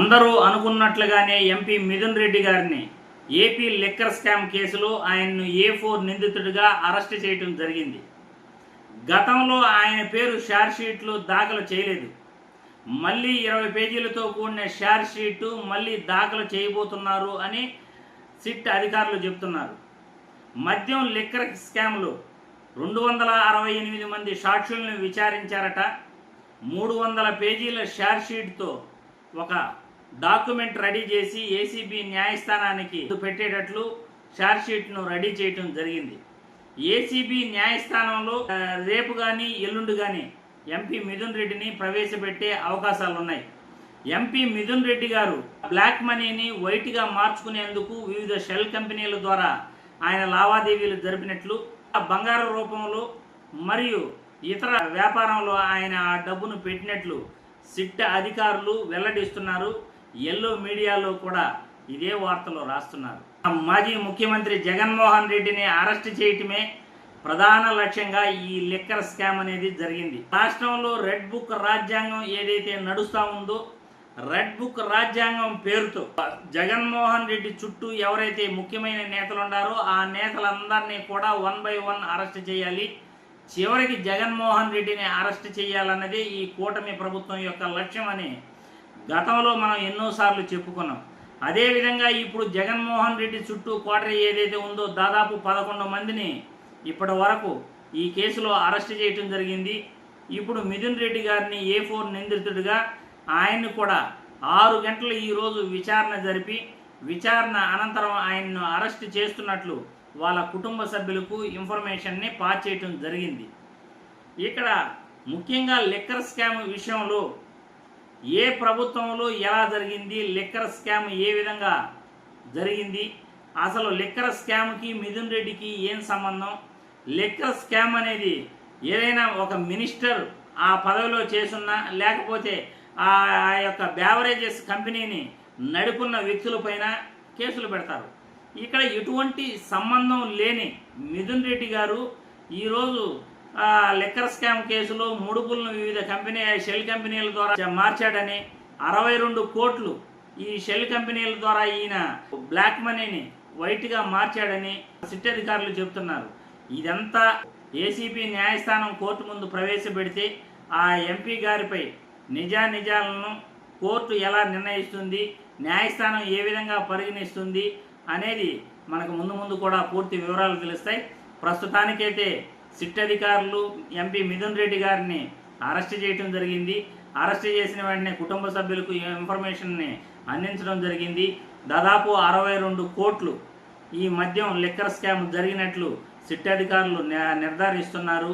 అందరూ అనుకున్నట్లుగానే ఎంపీ మిథున్ రెడ్డి గారిని AP liquor scam కేసులో ఆయన్ను ఏ ఫోర్ నిందితుడిగా అరెస్ట్ చేయడం జరిగింది. గతంలో ఆయన పేరు షార్ట్షీట్లు దాఖలు చేయలేదు. మళ్ళీ ఇరవై పేజీలతో కూడిన షార్ మళ్ళీ దాఖలు చేయబోతున్నారు అని సిట్ అధికారులు చెప్తున్నారు మద్యం లిక్కర్ స్కామ్లో రెండు వందల అరవై ఎనిమిది మంది సాక్షులను విచారించారట. మూడు వందల పేజీల షార్ట్షీట్తో ఒక డాక్యుమెంట్ రెడీ చేసి ఏసీబీ న్యాయస్థానానికి పెట్టేటట్లు షార్ట్షీట్ను రెడీ చేయటం జరిగింది. ఏసీబీ న్యాయస్థానంలో రేపు కానీ ఎల్లుండి కానీ ఎంపీ మిథున్ రెడ్డిని ప్రవేశపెట్టే అవకాశాలు ఉన్నాయి ఎంపీ మిథున్ రెడ్డి గారు బ్లాక్ మనీని వైట్గా మార్చుకునేందుకు వివిధ షెల్ కంపెనీల ద్వారా ఆయన లావాదేవీలు జరిపినట్లు ఆ బంగారు రూపంలో మరియు ఇతర వ్యాపారంలో ఆయన ఆ డబ్బును పెట్టినట్లు సిట్ అధికారులు వెల్లడిస్తున్నారు. ఎల్లో మీడియాలో కూడా ఇదే వార్తలు రాస్తున్నారు. మాజీ ముఖ్యమంత్రి జగన్మోహన్ రెడ్డిని అరెస్ట్ చేయటమే ప్రధాన లక్ష్యంగా ఈ లిక్కర్ స్కామ్ అనేది జరిగింది. రాష్ట్రంలో రెడ్ బుక్ రాజ్యాంగం ఏదైతే నడుస్తూ ఉందో రెడ్ బుక్ రాజ్యాంగం పేరుతో జగన్మోహన్ రెడ్డి చుట్టూ ఎవరైతే ముఖ్యమైన నేతలు ఉన్నారో ఆ నేతలందరినీ కూడా వన్ బై వన్ అరెస్ట్ చేయాలి. చివరికి జగన్మోహన్ రెడ్డిని అరెస్ట్ చేయాలన్నదే ఈ కూటమి ప్రభుత్వం యొక్క లక్ష్యం అని గతంలో మనం ఎన్నోసార్లు చెప్పుకున్నాం. అదేవిధంగా ఇప్పుడు జగన్మోహన్ రెడ్డి చుట్టూ కోటరీ ఏదైతే ఉందో దాదాపు పదకొండు మందిని ఇప్పటి వరకు ఈ కేసులో అరెస్ట్ చేయటం జరిగింది. ఇప్పుడు మిథున్ రెడ్డి గారిని ఏ ఫోర్ నిందితుడిగా ఆయన్ని కూడా ఆరు గంటలు ఈరోజు విచారణ జరిపి విచారణ అనంతరం ఆయన్ను అరెస్ట్ చేస్తున్నట్లు వాళ్ళ కుటుంబ సభ్యులకు ఇన్ఫర్మేషన్ని పాస్ చేయటం జరిగింది. ఇక్కడ ముఖ్యంగా లిక్కర్ స్కామ్ విషయంలో ఏ ప్రభుత్వంలో ఎలా జరిగింది లిక్కర్ స్కామ్ ఏ విధంగా జరిగింది అసలు లిక్కర్ స్కామ్కి మిథున్ రెడ్డికి ఏం సంబంధం లిక్కర్ స్కామ్ అనేది ఏదైనా ఒక మినిస్టర్ ఆ పదవిలో చేసున్నా లేకపోతే ఆ ఆ యొక్క బ్యావరేజెస్ కంపెనీని నడుపున్న వ్యక్తులపైన కేసులు పెడతారు. ఇక్కడ ఎటువంటి సంబంధం లేని మిథున్ రెడ్డి గారు ఈరోజు లిక్కర్ స్కామ్ కేసులో ముడుపులను వివిధ కంపెనీ షెల్ కంపెనీల ద్వారా మార్చాడని అరవై రెండు కోట్లు ఈ షెల్ కంపెనీల ద్వారా ఈయన బ్లాక్ మనీని వైట్గా మార్చాడని సిట్ అధికారులు చెబుతున్నారు. ఇదంతా ఏసీపీ న్యాయస్థానం కోర్టు ముందు ప్రవేశపెడితే ఆ ఎంపీ గారిపై నిజా నిజాలను కోర్టు ఎలా నిర్ణయిస్తుంది న్యాయస్థానం ఏ విధంగా పరిగణిస్తుంది అనేది మనకు ముందు ముందు కూడా పూర్తి వివరాలు తెలుస్తాయి. ప్రస్తుతానికైతే సిట్ అధికారులు ఎంపీ మిథున్ రెడ్డి గారిని అరెస్ట్ చేయడం జరిగింది. అరెస్ట్ చేసిన వెంటనే కుటుంబ సభ్యులకు ఇన్ఫర్మేషన్ని అందించడం జరిగింది. దాదాపు అరవై రెండు కోట్లు ఈ మద్యం లిక్కర్ స్కామ్ జరిగినట్లు సిట్ అధికారులు నిర్ధారిస్తున్నారు.